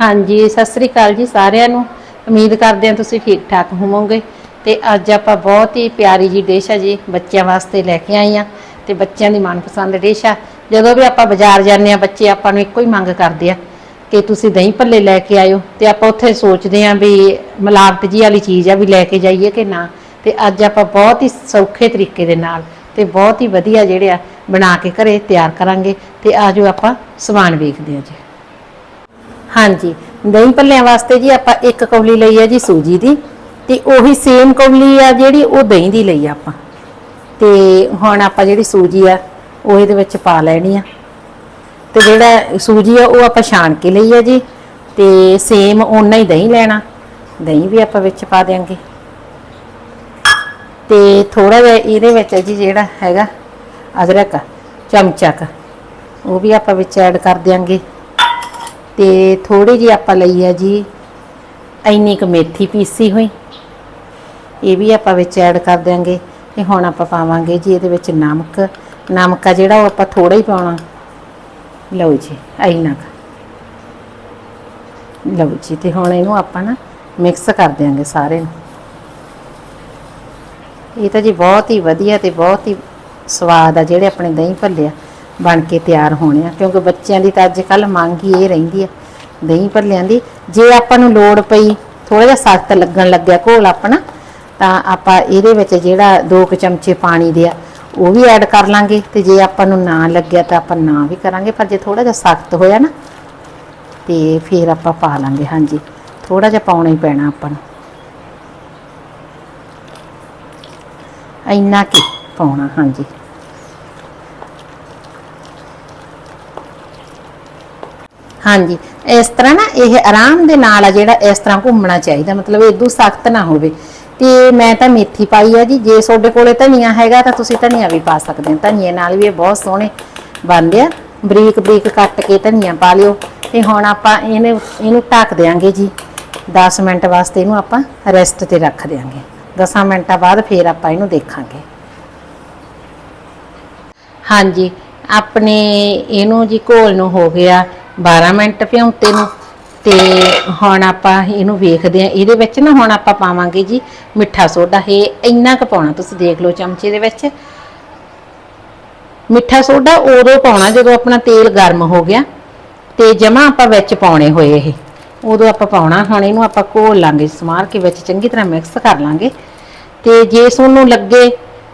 ਹਾਂਜੀ, ਸਤਿ ਸ੍ਰੀ ਅਕਾਲ ਜੀ ਸਾਰਿਆਂ ਨੂੰ। ਉਮੀਦ ਕਰਦੇ ਹਾਂ ਤੁਸੀਂ ਠੀਕ ਠਾਕ ਹੋਵੋਗੇ। ਤੇ ਅੱਜ ਆਪਾਂ ਬਹੁਤ ਹੀ ਪਿਆਰੀ ਜੀ ਡਿਸ਼ ਆ ਜੀ, ਬੱਚਿਆਂ ਵਾਸਤੇ ਲੈ ਕੇ ਆਈ ਆ ਤੇ ਬੱਚਿਆਂ ਦੀ ਮਨਪਸੰਦ ਡਿਸ਼ ਆ। ਜਦੋਂ ਵੀ ਆਪਾਂ ਬਾਜ਼ਾਰ ਜਾਂਦੇ ਆ ਬੱਚੇ ਆਪਾਂ ਨੂੰ ਇੱਕੋ ਹੀ ਮੰਗ ਕਰਦੇ ਆ ਕਿ ਤੁਸੀਂ ਦਹੀਂ ਭੱਲੇ ਲੈ ਕੇ ਆਇਓ। ਤੇ ਆਪਾਂ ਉੱਥੇ ਸੋਚਦੇ ਆ ਵੀ ਮਿਲਾਵਟ ਜੀ ਵਾਲੀ ਚੀਜ਼ ਆ ਵੀ ਲੈ ਕੇ ਜਾਈਏ ਕਿ ਨਾ। ਤੇ ਅੱਜ ਆਪਾਂ ਬਹੁਤ ਹੀ ਸੌਖੇ ਤਰੀਕੇ ਦੇ ਨਾਲ ਤੇ ਬਹੁਤ ਹੀ ਵਧੀਆ ਜਿਹੜੇ ਆ ਬਣਾ ਕੇ ਘਰੇ ਤਿਆਰ ਕਰਾਂਗੇ। ਤੇ ਆਜੋ ਆਪਾਂ ਸਮਾਨ ਵੇਖਦੇ ਆ ਜੀ। ਹਾਂਜੀ। ਦਹੀਂ ਭੱਲਿਆਂ ਵਾਸਤੇ ਜੀ ਆਪਾਂ ਇੱਕ ਕੌਲੀ ਲਈ ਆ ਜੀ ਸੂਜੀ ਦੀ ਤੇ ਉਹੀ ਸੇਮ ਕੌਲੀ ਆ ਜਿਹੜੀ ਉਹ ਦਹੀਂ ਦੀ ਲਈ ਆ ਆਪਾਂ। ਤੇ ਹੁਣ ਆਪਾਂ ਜਿਹੜੀ ਸੂਜੀ ਆ, ਉਹ ਇਹਦੇ ਵਿੱਚ ਪਾ ਲੈਣੀ ਆ। ਤੇ ਜਿਹੜਾ ਸੂਜੀ ਆ, ਉਹ ਆਪਾਂ ਛਾਣ ਕੇ ਲਈ ਆ ਜੀ। ਤੇ ਸੇਮ ਓਨਾ ਹੀ ਦਹੀਂ ਲੈਣਾ। ਦਹੀਂ ਵੀ ਆਪਾਂ ਵਿੱਚ ਪਾ ਦਿਆਂਗੇ। ਤੇ ਥੋੜਾ ਜਿਹਾ ਇਹਦੇ ਵਿੱਚ ਜੀ ਜਿਹੜਾ ਹੈਗਾ ਅਦਰਕ ਚਮਚਾ ਕੁ ਉਹ ਵੀ ਆਪਾਂ ਵਿੱਚ ਐਡ ਕਰ ਦਿਆਂਗੇ। ਤੇ ਥੋੜੀ ਜਿਹੀ ਆਪਾਂ ਲਈ ਆ ਜੀ ਇੰਨੀ ਕੁ ਮੇਥੀ ਪੀਸੀ ਹੋਈ। ਇਹ ਵੀ ਆਪਾਂ ਵਿੱਚ ਐਡ ਕਰ ਦਿਆਂਗੇ ਤੇ ਹੁਣ ਆਪਾਂ ਪਾਵਾਂਗੇ ਜੀ ਇਹਦੇ ਵਿੱਚ ਨਮਕ। ਨਮਕ ਆ ਜਿਹੜਾ ਉਹ ਆਪਾਂ ਥੋੜਾ ਹੀ ਪਾਉਣਾ। ਲਓ ਜੀ ਇੰਨਾ ਕੁ ਲਓ ਜੀ, ਤੇ ਹੁਣ ਇਹਨੂੰ ਆਪਾਂ ਨਾ ਮਿਕਸ ਕਰ ਦਿਆਂਗੇ ਸਾਰੇ ਨੂੰ। ਇਹ ਤਾਂ ਜੀ ਬਹੁਤ ਹੀ ਵਧੀਆ ਤੇ ਬਹੁਤ ਹੀ ਸਵਾਦ ਆ ਜਿਹੜੇ ਆਪਣੇ ਦਹੀਂ ਭੱਲੇ ਆ। ਬਣ ਕੇ ਤਿਆਰ ਹੋਣੇ ਆ, ਕਿਉਂਕਿ ਬੱਚਿਆਂ ਦੀ ਤਾਂ ਅੱਜ ਕੱਲ ਮੰਗ ਹੀ ਇਹ ਰਹਿੰਦੀ ਆ, ਦਹੀਂ ਭੱਲਿਆਂ ਦੀ। ਜੇ ਆਪਾਂ ਨੂੰ ਲੋੜ ਪਈ ਥੋੜਾ ਜਿਹਾ ਸਖਤ ਲੱਗਣ ਲੱਗਿਆ ਘੋਲ ਆਪਣਾ, ਤਾਂ ਆਪਾਂ ਇਹਦੇ ਵਿੱਚ ਜਿਹੜਾ 2 ਕੁ ਚਮਚੇ ਪਾਣੀ ਦੇ ਆ ਉਹ ਵੀ ਐਡ ਕਰ ਲਾਂਗੇ। ਤੇ ਜੇ ਆਪਾਂ ਨੂੰ ਨਾ ਲੱਗਿਆ ਤਾਂ ਆਪਾਂ ਨਾ ਵੀ ਕਰਾਂਗੇ, ਪਰ ਜੇ ਥੋੜਾ ਜਿਹਾ ਸਖਤ ਹੋਇਆ ਨਾ, ਤੇ ਫਿਰ ਆਪਾਂ ਪਾ ਲਾਂਗੇ, ਹਾਂਜੀ। ਥੋੜਾ ਜਿਹਾ ਪਾਉਣਾ ਹੀ ਪੈਣਾ ਆਪਾਂ ਨੂੰ। ਇੰਨਾ ਕੀ ਪਾਉਣਾ, ਹਾਂਜੀ। ਹਾਂਜੀ। ਇਸ ਤਰ੍ਹਾਂ ਨਾ ਇਹ ਆਰਾਮ ਦੇ ਨਾਲ ਆ ਜਿਹੜਾ ਇਸ ਤਰ੍ਹਾਂ ਘੁੰਮਣਾ ਚਾਹੀਦਾ, ਮਤਲਬ ਇਦੋਂ ਸਖਤ ਨਾ ਹੋਵੇ। ਤੇ ਮੈਂ ਤਾਂ ਮੇਥੀ ਪਾਈ ਆ ਜੀ। ਜੇ ਤੁਹਾਡੇ ਕੋਲੇ ਧਨੀਆ ਹੈਗਾ ਤਾਂ ਤੁਸੀਂ ਧਨੀਆ ਵੀ ਪਾ ਸਕਦੇ ਹੋ। ਧਨੀਏ ਨਾਲ ਵੀ ਇਹ ਬਹੁਤ ਸੋਹਣੇ ਬਣਦੇ ਆ। ਬਰੀਕ ਬਰੀਕ ਕੱਟ ਕੇ ਧਨੀਆ ਪਾ ਲਿਓ। ਤੇ ਹੁਣ ਆਪਾਂ ਇਹਨੇ, ਇਹਨੂੰ ਢੱਕ ਦੇਾਂਗੇ ਜੀ। 10 ਮਿੰਟ ਵਾਸਤੇ ਇਹਨੂੰ ਆਪਾਂ ਰੈਸਟ ਤੇ ਰੱਖ ਦੇਾਂਗੇ 10 ਮਿੰਟਾਂ ਬਾਅਦ ਫੇਰ ਆਪਾਂ ਇਹਨੂੰ ਦੇਖਾਂਗੇ। ਹਾਂਜੀ। ਆਪਣੇ, ਇਹਨੂੰ ਜੀ ਘੋਲ ਨੂੰ ਹੋ ਗਿਆ। 12 ਮਿੰਟ ਭਿਉਂਤੇ ਨੂੰ। ਤੇ ਹੁਣ ਆਪਾਂ ਇਹਨੂੰ ਵੇਖਦੇ ਆ ਇਹਦੇ ਵਿੱਚ ਨਾ ਹੁਣ ਆਪਾਂ ਪਾਵਾਂਗੇ ਜੀ ਮਿੱਠਾ ਸੋਡਾ। ਇਹ ਇੰਨਾ ਕੁ ਪਾਉਣਾ, ਤੁਸੀਂ ਦੇਖ ਲਓ ਚਮਚੇ ਦੇ ਵਿੱਚ। ਮਿੱਠਾ ਸੋਡਾ ਉਦੋਂ ਪਾਉਣਾ ਜਦੋਂ ਆਪਣਾ ਤੇਲ ਗਰਮ ਹੋ ਗਿਆ ਤੇ ਜਮਾ ਆਪਾਂ ਵਿੱਚ ਪਾਉਣੇ ਹੋਏ ਇਹ। ਉਦੋਂ ਆਪਾਂ ਪਾਉਣਾ, ਹੁਣ ਇਹਨੂੰ ਆਪਾਂ ਘੋਲ ਲਾਂਗੇ, ਸਮਾਰ ਕੇ ਵਿੱਚ ਚੰਗੀ ਤਰ੍ਹਾਂ ਮਿਕਸ ਕਰ ਲਾਂਗੇ। ਤੇ ਜੇ ਤੁਹਾਨੂੰ ਲੱਗੇ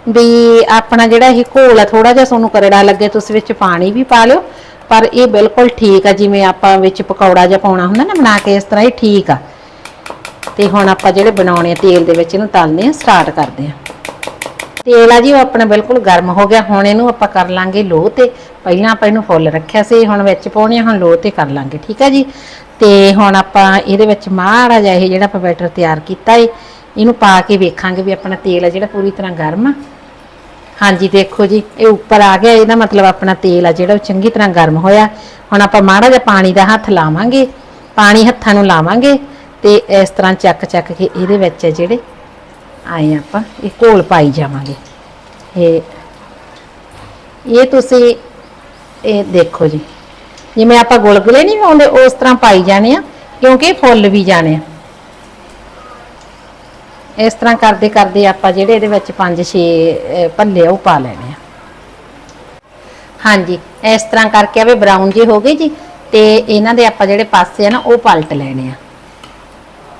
ਵੀ ਆਪਣਾ ਜਿਹੜਾ ਇਹ ਘੋਲ ਆ ਥੋੜਾ ਜਿਹਾ ਤੁਹਾਨੂੰ ਕਰੜਾ ਲੱਗੇ, ਤੁਸੀਂ ਵਿੱਚ ਪਾਣੀ ਵੀ ਪਾ ਲਿਓ। ਪਰ ਇਹ ਬਿਲਕੁਲ ਠੀਕ ਆ, ਜਿਵੇਂ ਆਪਾਂ ਵਿੱਚ ਪਕੌੜਾ ਜਿਹਾ ਪਾਉਣਾ ਹੁੰਦਾ ਨਾ, ਬਣਾ ਕੇ ਇਸ ਤਰ੍ਹਾਂ ਇਹ ਠੀਕ ਆ। ਤੇ ਹੁਣ ਆਪਾਂ ਜਿਹੜੇ ਬਣਾਉਣੇ ਆ, ਤੇਲ ਦੇ ਵਿੱਚ ਇਹਨੂੰ ਤਲਨੇ ਆ ਸਟਾਰਟ ਕਰਦੇ ਆ। ਤੇਲ ਆ ਜੀ, ਉਹ ਆਪਣਾ ਬਿਲਕੁਲ ਗਰਮ ਹੋ ਗਿਆ। ਹੁਣ ਇਹਨੂੰ ਆਪਾਂ ਕਰ ਲਾਂਗੇ ਲੋਹ ਤੇ। ਪਹਿਲਾਂ ਆਪਾਂ ਇਹਨੂੰ ਫੁੱਲ ਰੱਖਿਆ ਸੀ, ਹੁਣ ਵਿੱਚ ਪਾਉਣੇ ਆ, ਹੁਣ ਲੋਹ ਤੇ ਕਰ ਲਾਂਗੇ, ਠੀਕ ਆ ਜੀ? ਤੇ ਹੁਣ ਆਪਾਂ ਇਹਦੇ ਵਿੱਚ ਮਾੜਾ ਜਿਹਾ ਇਹ ਜਿਹੜਾ ਆਪਾਂ ਬੈਟਰ ਤਿਆਰ ਕੀਤਾ ਏ, ਇਹਨੂੰ ਪਾ ਕੇ ਵੇਖਾਂਗੇ ਵੀ ਆਪਣਾ ਤੇਲ ਆ ਜਿਹੜਾ ਪੂਰੀ ਤਰ੍ਹਾਂ ਗਰਮ ਆ। ਹਾਂਜੀ, ਦੇਖੋ ਜੀ, ਇਹ ਉੱਪਰ ਆ ਗਿਆ, ਇਹਦਾ ਮਤਲਬ ਆਪਣਾ ਤੇਲ ਆ ਜਿਹੜਾ, ਉਹ ਚੰਗੀ ਤਰ੍ਹਾਂ ਗਰਮ ਹੋਇਆ। ਹੁਣ ਆਪਾਂ ਮਾੜਾ ਜਿਹਾ ਪਾਣੀ ਦਾ ਹੱਥ ਲਾਵਾਂਗੇ, ਪਾਣੀ ਹੱਥਾਂ ਨੂੰ ਲਾਵਾਂਗੇ ਤੇ ਇਸ ਤਰ੍ਹਾਂ ਚੱਕ ਚੱਕ ਕੇ ਇਹਦੇ ਵਿੱਚ ਜਿਹੜੇ ਆਏ ਆਪਾਂ, ਇਹ ਘੋਲ ਪਾਈ ਜਾਵਾਂਗੇ। ਇਹ ਇਹ ਤੁਸੀਂ, ਇਹ ਦੇਖੋ ਜੀ, ਜਿਵੇਂ ਆਪਾਂ ਗੁਲਗੁਲੇ ਨਹੀਂ ਪਾਉਂਦੇ, ਉਸ ਤਰ੍ਹਾਂ ਪਾਈ ਜਾਣੇ ਆ, ਕਿਉਂਕਿ ਫੁੱਲ ਵੀ ਜਾਣੇ ਆ। ਇਸ ਤਰ੍ਹਾਂ ਕਰਦੇ ਕਰਦੇ ਆਪਾਂ ਜਿਹੜੇ ਇਹਦੇ ਵਿੱਚ 5-6 ਭੱਲੇ ਆ, ਉਹ ਪਾ ਲੈਣੇ ਆ। ਹਾਂਜੀ, ਇਸ ਤਰ੍ਹਾਂ ਕਰਕੇ ਆਵੇ ਬਰਾਊਨ ਜੇ ਹੋ ਗਏ ਜੀ, ਤੇ ਇਹਨਾਂ ਦੇ ਆਪਾਂ ਜਿਹੜੇ ਪਾਸੇ ਆ ਨਾ, ਉਹ ਪਲਟ ਲੈਣੇ ਆ।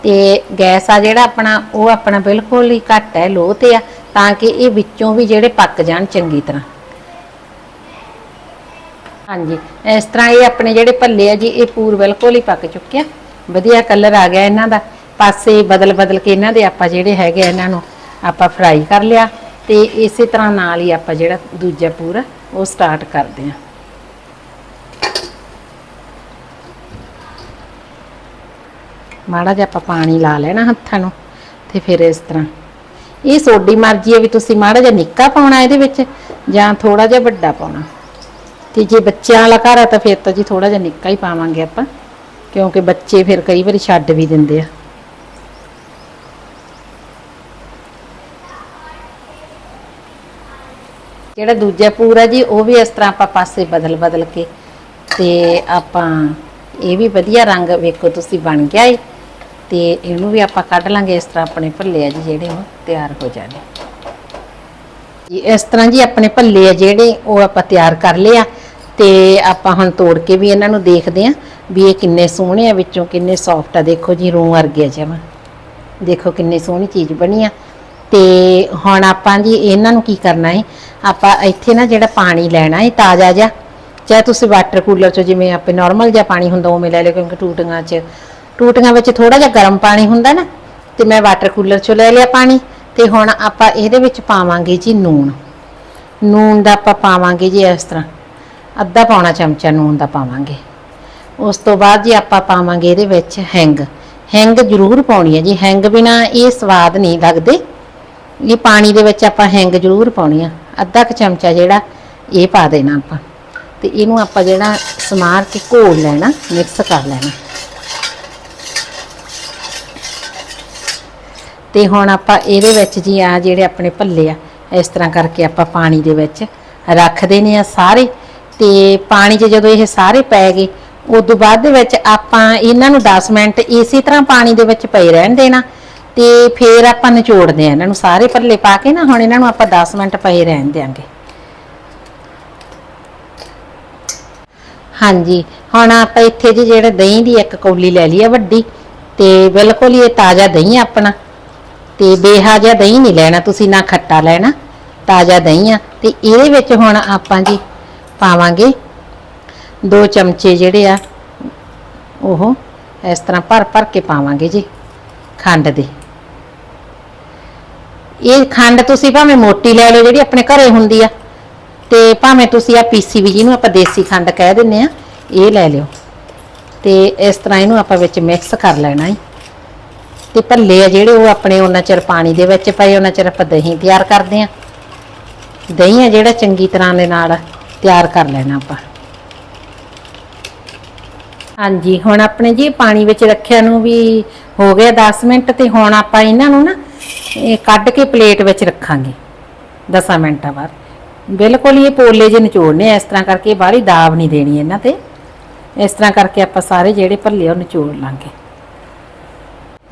ਤੇ ਗੈਸ ਆ ਜਿਹੜਾ ਆਪਣਾ, ਉਹ ਆਪਣਾ ਬਿਲਕੁਲ ਹੀ ਘੱਟ ਹੈ ਲੋ ਤੇ ਆ, ਤਾਂ ਕਿ ਇਹ ਵਿੱਚੋਂ ਵੀ ਜਿਹੜੇ ਪੱਕ ਜਾਣ ਚੰਗੀ ਤਰ੍ਹਾਂ। ਹਾਂਜੀ, ਇਸ ਤਰ੍ਹਾਂ ਇਹ ਆਪਣੇ ਜਿਹੜੇ ਭੱਲੇ ਆ ਜੀ, ਇਹ ਪੂਰ ਬਿਲਕੁਲ ਹੀ ਪੱਕ ਚੁੱਕਿਆ ਵਧੀਆ ਕਲਰ ਆ ਗਿਆ ਇਹਨਾਂ ਦਾ। ਪਾਸੇ ਬਦਲ ਬਦਲ ਕੇ ਇਹਨਾਂ ਦੇ ਆਪਾਂ ਜਿਹੜੇ ਹੈਗੇ ਆ ਇਹਨਾਂ ਨੂੰ ਆਪਾਂ ਫਰਾਈ ਕਰ ਲਿਆ ਤੇ ਇਸੇ ਤਰ੍ਹਾਂ ਨਾਲ ਹੀ ਆਪਾਂ ਜਿਹੜਾ ਦੂਜਾ ਪੂਰਾ ਉਹ ਸਟਾਰਟ ਕਰਦੇ ਹਾਂ। ਮਾੜਾ ਜਿਹਾ ਆਪਾਂ ਪਾਣੀ ਲਾ ਲੈਣਾ ਹੱਥਾਂ ਨੂੰ ਤੇ ਫਿਰ ਇਸ ਤਰ੍ਹਾਂ। ਇਹ ਸੋਡੀ ਮਰਜ਼ੀ ਹੈ ਵੀ ਤੁਸੀਂ ਮਾੜਾ ਜਿਹਾ ਨਿੱਕਾ ਪਾਉਣਾ ਇਹਦੇ ਵਿੱਚ ਜਾਂ ਥੋੜਾ ਜਿਹਾ ਵੱਡਾ ਪਾਉਣਾ। ਤੇ ਜੇ ਬੱਚਿਆਂ ਵਾਲਾ ਘਰ ਹੈ ਤਾਂ ਫਿਰ ਤਾਂ ਜੀ ਥੋੜਾ ਜਿਹਾ ਨਿੱਕਾ ਹੀ ਪਾਵਾਂਗੇ ਆਪਾਂ, ਕਿਉਂਕਿ ਬੱਚੇ ਫਿਰ ਕਈ ਵਾਰੀ ਛੱਡ ਵੀ ਦਿੰਦੇ ਆ। ਜਿਹੜਾ ਦੂਜਾ ਪੂਰਾ ਜੀ, ਉਹ ਵੀ ਇਸ ਤਰ੍ਹਾਂ ਆਪਾਂ ਪਾਸੇ ਬਦਲ ਬਦਲ ਕੇ ਤੇ ਆਪਾਂ ਇਹ ਵੀ ਵਧੀਆ ਰੰਗ ਵੇਖੋ ਤੁਸੀਂ ਬਣ ਗਿਆ ਏ। ਤੇ ਇਹਨੂੰ ਵੀ ਆਪਾਂ ਕੱਢ ਲਾਂਗੇ, ਇਸ ਤਰ੍ਹਾਂ ਆਪਣੇ ਭੱਲੇ ਆ ਜੀ, ਜਿਹੜੇ ਉਹ ਤਿਆਰ ਹੋ ਜਾਣੇ। ਇਸ ਤਰ੍ਹਾਂ ਜੀ ਆਪਣੇ ਭੱਲੇ ਆ ਜਿਹੜੇ, ਉਹ ਆਪਾਂ ਤਿਆਰ ਕਰ ਲਿਆ ਤੇ ਆਪਾਂ ਹੁਣ ਤੋੜ ਕੇ ਵੀ ਇਹਨਾਂ ਨੂੰ ਦੇਖਦੇ ਆ ਵੀ ਇਹ ਕਿੰਨੇ ਸੋਹਣੇ ਆ, ਵਿੱਚੋਂ ਕਿੰਨੇ ਸੌਫਟ ਆ। ਦੇਖੋ ਜੀ, ਰੂੰ ਵਰਗੇ ਜਮਾ। ਦੇਖੋ ਕਿੰਨੀ ਸੋਹਣੀ ਚੀਜ਼ ਬਣੀ ਆ। ਤੇ ਹੁਣ ਆਪਾਂ ਜੀ ਇਹਨਾਂ ਨੂੰ ਕੀ ਕਰਨਾ ਹੈ ਆਪਾਂ ਇੱਥੇ ਨਾ ਜਿਹੜਾ ਪਾਣੀ ਲੈਣਾ ਹੈ ਤਾਜ਼ਾ ਜਿਹਾ। ਚਾਹੇ ਤੁਸੀਂ ਵਾਟਰ ਕੂਲਰ ਚੋਂ ਜਿਵੇਂ ਆਪੇ ਨਾਰਮਲ ਜਿਹਾ ਪਾਣੀ ਹੁੰਦਾ, ਉਵੇਂ ਲੈ ਲਿਓ, ਕਿਉਂਕਿ ਟੂਟੀਆਂ 'ਚ ਟੂਟੀਆਂ ਵਿੱਚ ਥੋੜਾ ਜਿਹਾ ਗਰਮ ਪਾਣੀ ਹੁੰਦਾ ਨਾ, ਤੇ ਮੈਂ ਵਾਟਰ ਕੂਲਰ ਚੋਂ ਲੈ ਲਿਆ ਪਾਣੀ। ਤੇ ਹੁਣ ਆਪਾਂ ਇਹਦੇ ਵਿੱਚ ਪਾਵਾਂਗੇ ਜੀ ਨੂਣ। ਨੂਣ ਦਾ ਆਪਾਂ ਪਾਵਾਂਗੇ ਜੀ ਇਸ ਤਰ੍ਹਾਂ। ਅੱਧਾ ਪਾਉਣਾ ਚਮਚਾ ਨੂਣ ਦਾ ਪਾਵਾਂਗੇ। ਉਸ ਤੋਂ ਬਾਅਦ ਜੀ ਆਪਾਂ ਪਾਵਾਂਗੇ ਇਹਦੇ ਵਿੱਚ ਹੈਂਗ। ਹੈਂਗ ਜ਼ਰੂਰ ਪਾਉਣੀ ਹੈ ਜੀ। ਹੈਂਗ ਬਿਨਾ ਇਹ ਸਵਾਦ ਨਹੀਂ ਲੱਗਦੇ। ਇਹ ਪਾਣੀ ਦੇ ਵਿੱਚ ਆਪਾਂ ਹੈਂਗ ਜ਼ਰੂਰ ਪਾਉਣੀ ਆ, ਅੱਧਾ ਕੁ ਚਮਚਾ ਜਿਹੜਾ ਇਹ ਪਾ ਦੇਣਾ ਆਪਾਂ। ਤੇ ਇਹਨੂੰ ਆਪਾਂ ਜਿਹੜਾ ਸਮਾਰ ਕੇ ਘੋਲ ਲੈਣਾ, ਮਿਕਸ ਕਰ ਲੈਣਾ। ਤੇ ਹੁਣ ਆਪਾਂ ਇਹਦੇ ਵਿੱਚ ਜੀ ਆ ਜਿਹੜੇ ਆਪਣੇ ਭੱਲੇ ਆ, ਇਸ ਤਰ੍ਹਾਂ ਕਰਕੇ ਆਪਾਂ ਪਾਣੀ ਦੇ ਵਿੱਚ ਰੱਖ ਦੇਣੇ ਆ ਸਾਰੇ। ਤੇ ਪਾਣੀ 'ਚ ਜਦੋਂ ਇਹ ਸਾਰੇ ਪੈ ਗਏ, ਉਦੋਂ ਬਾਅਦ ਦੇ ਵਿੱਚ ਆਪਾਂ ਇਹਨਾਂ ਨੂੰ 10 ਮਿੰਟ ਇਸੇ ਤਰ੍ਹਾਂ ਪਾਣੀ ਦੇ ਵਿੱਚ ਪਏ ਰਹਿਣ ਦੇਣਾ। ਤੇ ਫੇਰ ਆਪਾਂ ਨਿਚੋੜਦੇ ਆ ਇਹਨਾਂ ਨੂੰ ਸਾਰੇ ਪੱਲੇ ਪਾ ਕੇ ਨਾ, ਹੁਣ ਇਹਨਾਂ ਨੂੰ ਆਪਾਂ 10 ਮਿੰਟ ਪਏ ਰਹਿਣ ਦੇਾਂਗੇ ਹਾਂਜੀ, ਹੁਣ ਆਪਾਂ ਇੱਥੇ ਜੀ ਜਿਹੜਾ ਦਹੀਂ ਦੀ ਇੱਕ ਕੌਲੀ ਲੈ ਲਈ ਆ ਵੱਡੀ, ਤੇ ਬਿਲਕੁਲ ਹੀ ਇਹ ਤਾਜ਼ਾ ਦਹੀਂ ਆ ਆਪਣਾ। ਤੇ ਬੇਹਾ ਜਿਹਾ ਦਹੀਂ ਨਹੀਂ ਲੈਣਾ, ਤੁਸੀਂ ਨਾ ਖੱਟਾ ਲੈਣਾ, ਤਾਜ਼ਾ ਦਹੀਂ ਆ। ਤੇ ਇਹਦੇ ਵਿੱਚ ਹੁਣ ਆਪਾਂ ਜੀ ਪਾਵਾਂਗੇ ਦੋ ਚਮਚੇ ਜਿਹੜੇ ਆ, ਉਹ ਇਸ ਤਰ੍ਹਾਂ ਭਰ ਭਰ ਕੇ ਪਾਵਾਂਗੇ ਜੀ, ਖੰਡ ਦੇ। ਇਹ ਖੰਡ ਤੁਸੀਂ ਭਾਵੇਂ ਮੋਟੀ ਲੈ ਲਓ ਜਿਹੜੀ ਆਪਣੇ ਘਰੇ ਹੁੰਦੀ ਆ। ਤੇ ਭਾਵੇਂ ਤੁਸੀਂ ਆ ਪੀਸੀ ਵੀ ਜਿਹਨੂੰ ਆਪਾਂ ਦੇਸੀ ਖੰਡ ਕਹਿ ਦਿੰਨੇ ਆ, ਇਹ ਲੈ ਲਿਓ। ਤੇ ਇਸ ਤਰ੍ਹਾਂ ਇਹਨੂੰ ਆਪਾਂ ਵਿੱਚ ਮਿਕਸ ਕਰ ਲੈਣਾ ਹੈ ਤੇ ਭੱਲੇ ਆ ਜਿਹੜੇ ਉਹ ਆਪਣੇ ਉਹਨਾਂ ਚਿਰ ਪਾਣੀ ਦੇ ਵਿੱਚ ਪਏ, ਉਹਨਾਂ ਚਿਰ ਆਪਾਂ ਦਹੀਂ ਤਿਆਰ ਕਰਦੇ ਆ। ਦਹੀਂ ਆ ਜਿਹੜਾ ਚੰਗੀ ਤਰ੍ਹਾਂ ਦੇ ਨਾਲ ਤਿਆਰ ਕਰ ਲੈਣਾ ਆਪਾਂ। ਹਾਂਜੀ, ਹੁਣ ਆਪਣੇ ਜੀ ਪਾਣੀ ਵਿੱਚ ਰੱਖਿਆ ਨੂੰ ਵੀ ਹੋ ਗਿਆ 10 ਮਿੰਟ ਤੇ ਹੁਣ ਆਪਾਂ ਇਹਨਾਂ ਨੂੰ ਨਾ ਇਹ ਕੱਢ ਕੇ ਪਲੇਟ ਵਿੱਚ ਰੱਖਾਂਗੇ। 10 ਮਿੰਟਾਂ ਬਾਅਦ। ਬਿਲਕੁਲ ਹੀ ਇਹ ਪੋਲੇ ਜੇ ਨਿਚੋੜਨੇ ਆ ਇਸ ਤਰ੍ਹਾਂ ਕਰਕੇ ਬਾਹਰੀ ਦਾਬ ਨਹੀਂ ਦੇਣੀ ਇਹਨਾਂ ਤੇ। ਇਸ ਤਰ੍ਹਾਂ ਕਰਕੇ ਆਪਾਂ ਸਾਰੇ ਜਿਹੜੇ ਭੱਲੇ ਆ ਉਹ ਨਿਚੋੜ ਲਾਂਗੇ।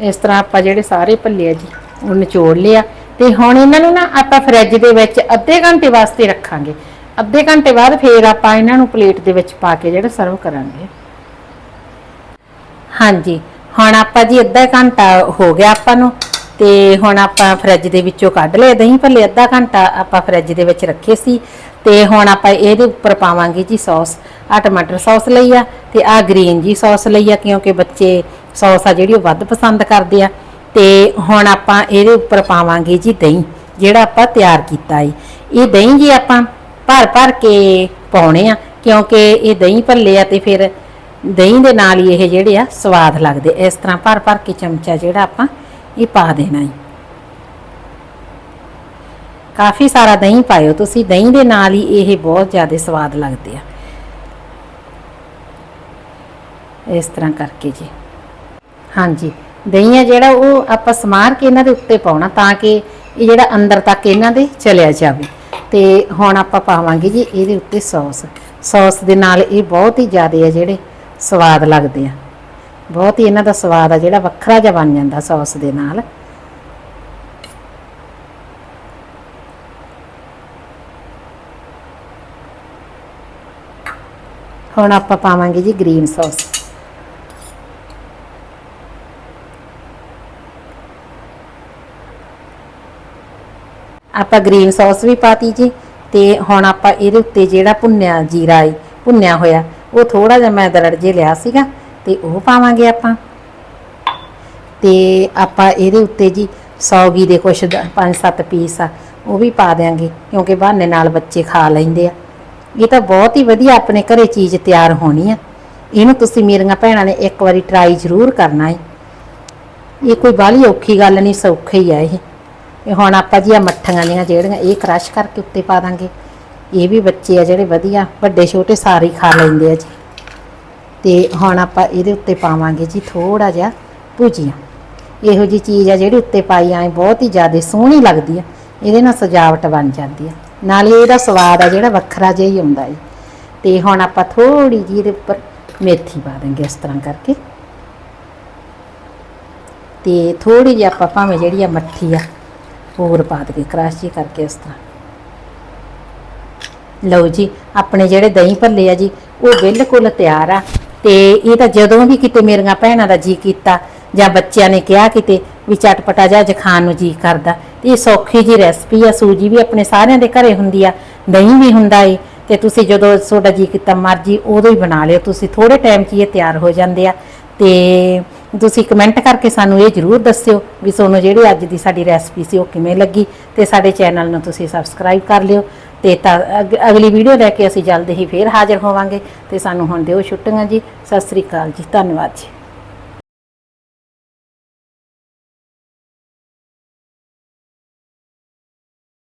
ਇਸ ਤਰ੍ਹਾਂ ਆਪਾਂ ਜਿਹੜੇ ਸਾਰੇ ਭੱਲੇ ਆ ਜੀ, ਉਹ ਨਿਚੋੜ ਲਿਆ। ਤੇ ਹੁਣ ਇਹਨਾਂ ਨੂੰ ਨਾ ਆਪਾਂ ਫਰਿੱਜ ਦੇ ਵਿੱਚ ਅੱਧੇ ਘੰਟੇ ਵਾਸਤੇ ਰੱਖਾਂਗੇ। ਅੱਧੇ ਘੰਟੇ ਬਾਅਦ ਫੇਰ ਆਪਾਂ ਇਹਨਾਂ ਨੂੰ ਪਲੇਟ ਦੇ ਵਿੱਚ ਪਾ ਕੇ ਜਿਹੜਾ ਸਰਵ ਕਰਾਂਗੇ। ਹਾਂਜੀ, ਹੁਣ ਆਪਾਂ ਜੀ ਅੱਧਾ ਘੰਟਾ ਹੋ ਗਿਆ ਆਪਾਂ ਨੂੰ। ਤੇ ਹੁਣ ਆਪਾਂ ਫਰਿੱਜ ਦੇ ਵਿੱਚੋਂ ਕੱਢ ਲਿਆ ਦਹੀਂ ਭੱਲੇ ਅੱਧਾ ਘੰਟਾ ਆਪਾਂ ਫਰਿੱਜ ਦੇ ਵਿੱਚ ਰੱਖੇ ਸੀ। ਤੇ ਹੁਣ ਆਪਾਂ ਇਹਦੇ ਉੱਪਰ ਪਾਵਾਂਗੇ ਜੀ ਸੌਸ ਆ ਟਮਾਟਰ ਸੌਸ ਲਈ ਆ ਤੇ ਆ ਗ੍ਰੀਨ ਜੀ ਸੌਸ ਲਈ ਆ, ਕਿਉਂਕਿ ਬੱਚੇ ਸੌਸ ਆ ਜਿਹੜੀ ਉਹ ਵੱਧ ਪਸੰਦ ਕਰਦੇ ਆ। ਤੇ ਹੁਣ ਆਪਾਂ ਇਹਦੇ ਉੱਪਰ ਪਾਵਾਂਗੇ ਜੀ ਦਹੀਂ, ਜਿਹੜਾ ਆਪਾਂ ਤਿਆਰ ਕੀਤਾ ਏ। ਇਹ ਦਹੀਂ ਜੀ ਆਪਾਂ ਭਰ ਭਰ ਕੇ ਪਾਉਣੇ ਆ, ਕਿਉਂਕਿ ਇਹ ਦਹੀਂ ਭੱਲੇ ਆ ਤੇ ਫਿਰ ਦਹੀਂ ਦੇ ਨਾਲ ਹੀ ਇਹ ਜਿਹੜੇ ਆ ਸਵਾਦ ਲੱਗਦੇ ਇਸ ਤਰ੍ਹਾਂ ਭਰ ਭਰ ਕੇ ਚਮਚਾ ਜਿਹੜਾ ਆਪਾਂ ਇਹ ਪਾ ਦੇਣਾ ਹੈ ਕਾਫੀ ਸਾਰਾ ਦਹੀਂ ਪਾਇਓ ਤੁਸੀਂ, ਦਹੀਂ ਦੇ ਨਾਲ ਹੀ ਇਹ ਬਹੁਤ ਜ਼ਿਆਦਾ ਸਵਾਦ ਲੱਗਦੇ ਆ। ਇਸ ਤਰ੍ਹਾਂ ਕਰਕੇ ਜੀ। ਹਾਂਜੀ, ਦਹੀਂ ਆ ਜਿਹੜਾ ਉਹ ਆਪਾਂ ਸਮਾਰ ਕੇ ਇਹਨਾਂ ਦੇ ਉੱਤੇ ਪਾਉਣਾ ਤਾਂ ਕਿ ਇਹ ਜਿਹੜਾ ਅੰਦਰ ਤੱਕ ਇਹਨਾਂ ਦੇ ਚਲਿਆ ਜਾਵੇ। ਤੇ ਹੁਣ ਆਪਾਂ ਪਾਵਾਂਗੇ ਜੀ ਇਹਦੇ ਉੱਤੇ ਸੌਸ। ਸੌਸ ਦੇ ਨਾਲ ਇਹ ਬਹੁਤ ਹੀ ਜ਼ਿਆਦਾ ਆ ਜਿਹੜੇ ਸਵਾਦ ਲੱਗਦੇ ਆ। ਬਹੁਤ ਹੀ ਇਹਨਾਂ ਦਾ ਸਵਾਦ ਆ, ਜਿਹੜਾ ਵੱਖਰਾ ਜਿਹਾ ਬਣ ਜਾਂਦਾ ਸੌਸ ਦੇ ਨਾਲ। ਹੁਣ ਆਪਾਂ ਪਾਵਾਂਗੇ ਜੀ ਗ੍ਰੀਨ ਸੌਸ। ਆਪਾਂ ਗ੍ਰੀਨ ਸੌਸ ਵੀ ਪਾਤੀ ਜੀ, ਤੇ ਹੁਣ ਆਪਾਂ ਇਹਦੇ ਉੱਤੇ ਜਿਹੜਾ ਭੁੰਨਿਆ ਜੀਰਾ ਏ, ਭੁੰਨਿਆ ਹੋਇਆ, ਉਹ ਥੋੜਾ ਜਿਹਾ ਮੈਂ ਦਰੜ ਜੇ ਲਿਆ ਸੀਗਾ ਤੇ ਉਹ ਪਾਵਾਂਗੇ ਆਪਾਂ। ਤੇ ਆਪਾਂ ਇਹਦੇ ਉੱਤੇ ਜੀ ਸੌਗੀ ਦੇ ਕੁਛ 5-7 ਪੀਸ ਆ, ਉਹ ਵੀ ਪਾ ਦਿਆਂਗੇ, ਕਿਉਂਕਿ ਬਹਾਨੇ ਨਾਲ ਬੱਚੇ ਖਾ ਲੈਂਦੇ ਆ। ਇਹ ਤਾਂ ਬਹੁਤ ਹੀ ਵਧੀਆ ਆਪਣੇ ਘਰੇ ਚੀਜ਼ ਤਿਆਰ ਹੋਣੀ ਆ। ਇਹਨੂੰ ਤੁਸੀਂ ਮੇਰੀਆਂ ਭੈਣਾਂ ਨੇ ਇੱਕ ਵਾਰੀ ਟਰਾਈ ਜ਼ਰੂਰ ਕਰਨਾ ਹੈ ਇਹ ਕੋਈ ਬਾਹਲੀ ਔਖੀ ਗੱਲ ਨਹੀਂ, ਸੌਖੀ ਹੀ ਆ ਇਹ। ਇਹ ਹੁਣ ਆਪਾਂ ਜੀ ਆ ਮੱਠੀਆਂ ਦੀਆਂ ਜਿਹੜੀਆਂ ਇਹ ਕ੍ਰਸ਼ ਕਰਕੇ ਉੱਤੇ ਪਾ ਦਾਂਗੇ। ਇਹ ਵੀ ਬੱਚੇ ਆ ਜਿਹੜੇ ਵਧੀਆ, ਵੱਡੇ ਛੋਟੇ ਸਾਰੇ ਹੀ ਖਾ ਲੈਂਦੇ ਆ ਜੀ। ਤੇ ਹੁਣ ਆਪਾਂ ਇਹਦੇ ਉੱਤੇ ਪਾਵਾਂਗੇ ਜੀ ਥੋੜਾ ਜਿਹਾ ਭੁਜੀਆ। ਇਹੋ ਜੀ ਚੀਜ਼ ਆ ਜਿਹੜੀ ਉੱਤੇ ਪਾਈ ਆਏ ਬਹੁਤ ਹੀ ਜ਼ਿਆਦਾ ਸੋਹਣੀ ਲੱਗਦੀ ਆ। ਇਹਦੇ ਨਾਲ ਸਜਾਵਟ ਬਣ ਜਾਂਦੀ ਆ। ਨਾਲੇ ਇਹਦਾ ਸਵਾਦ ਆ ਜਿਹੜਾ ਵੱਖਰਾ ਜਿਹਾ ਹੀ ਹੁੰਦਾ ਹੈ ਤੇ ਹੁਣ ਆਪਾਂ ਥੋੜੀ ਜਿਹੀ ਇਹਦੇ ਉੱਪਰ ਮੇਥੀ ਪਾ ਦਾਂਗੇ ਇਸ ਤਰ੍ਹਾਂ ਕਰਕੇ। ਤੇ ਥੋੜੀ ਜਿਹੀ ਆਪਾਂ ਭਾਵੇਂ ਜਿਹੜੀ ਆ ਮੱਠੀ ਆ, ਹੋਰ ਪਾ ਦਈਏ, ਕਰਾਸ਼ ਜੀ ਕਰਕੇ ਇਸ ਤਰ੍ਹਾਂ। ਲਓ ਜੀ, ਆਪਣੇ ਜਿਹੜੇ ਦਹੀਂ ਭੱਲੇ ਆ ਜੀ, ਉਹ ਬਿਲਕੁਲ ਤਿਆਰ ਆ। ਤੇ ਇਹ ਤਾਂ ਜਦੋਂ ਵੀ ਕਿਤੇ ਮੇਰੀਆਂ ਭੈਣਾਂ ਦਾ ਜੀ ਕੀਤਾ ਜਾਂ ਬੱਚਿਆਂ ਨੇ ਕਿਹਾ ਕਿਤੇ ਵੀ ਚਟਪਟਾ ਜਿਹਾ ਜਖਾਨ ਨੂੰ ਜੀ ਕਰਦਾ, ਤੇ ਇਹ ਸੌਖੀ ਜੀ ਰੈਸਪੀ ਆ, ਸੂਜੀ ਵੀ ਆਪਣੇ ਸਾਰਿਆਂ ਦੇ ਘਰੇ ਹੁੰਦੀ ਆ, ਦਹੀਂ ਵੀ ਹੁੰਦਾ ਏ, ਤੇ ਤੁਸੀਂ ਜਦੋਂ ਤੁਹਾਡਾ ਜੀ ਕੀਤਾ ਮਰਜ਼ੀ ਉਦੋਂ ਹੀ ਬਣਾ ਲਿਓ, ਤੁਸੀਂ ਥੋੜੇ ਟਾਈਮ 'ਚ ਹੀ ਇਹ ਤਿਆਰ ਹੋ ਜਾਂਦੇ ਆ, ਤੇ ਤੁਸੀਂ ਕਮੈਂਟ ਕਰਕੇ ਸਾਨੂੰ ਇਹ ਜਰੂਰ ਦੱਸਿਓ ਵੀ ਤੁਹਾਨੂੰ ਜਿਹੜੀ ਅੱਜ ਦੀ ਸਾਡੀ ਰੈਸਪੀ ਸੀ ਉਹ ਕਿਵੇਂ ਲੱਗੀ, ਤੇ ਸਾਡੇ ਚੈਨਲ ਨੂੰ ਤੁਸੀਂ ਸਬਸਕ੍ਰਾਈਬ ਕਰ ਲਿਓ ਤੇ ਤਾਂ ਅਗ- ਅਗਲੀ ਵੀਡੀਓ ਲੈ ਕੇ ਅਸੀਂ ਜਲਦ ਹੀ ਫੇਰ ਹਾਜ਼ਰ ਹੋਵਾਂਗੇ ਤੇ ਸਾਨੂੰ ਹੁਣ ਦਿਓ ਛੁੱਟੀਆਂ ਜੀ। ਸਤਿ ਸ੍ਰੀ ਅਕਾਲ ਜੀ। ਧੰਨਵਾਦ ਜੀ।